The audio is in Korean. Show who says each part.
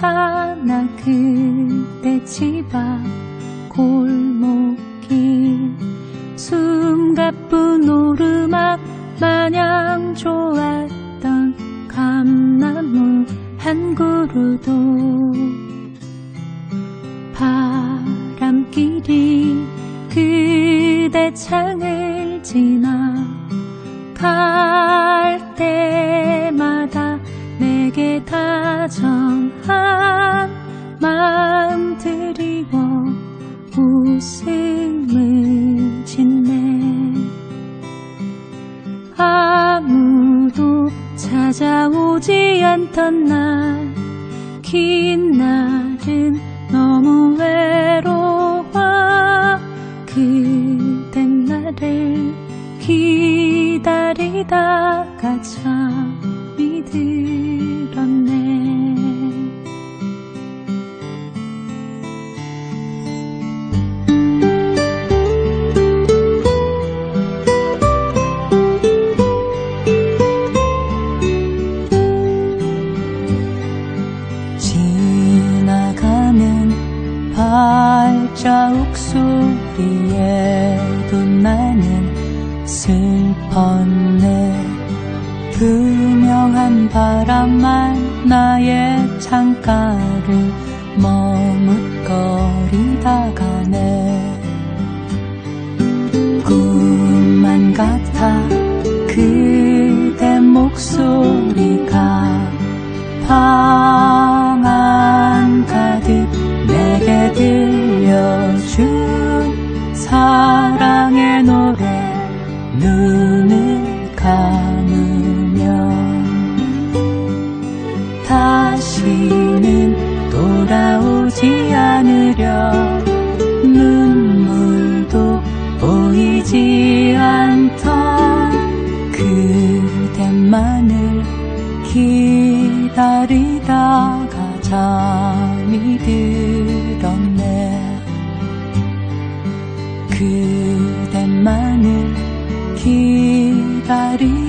Speaker 1: 하나 그대 집 앞 골목길 숨가쁜 오르막 마냥 좋았던 감나무 한 그루도 바람길이 그대 창을 지나 갈 찾아오지 않던 날 긴 날은 너무 외로워. 그댄 나를 기다리다가 발자국 소리에도 나는 슬펐네. 투명한 바람만 나의 창가를 머뭇거리다가 네. 꿈만 같아 그대 목소리가 방 눈을 감으면 다시는 돌아오지 않으려 눈물도 보이지 않던 그대만을 기다리다가 잠이 들 morir.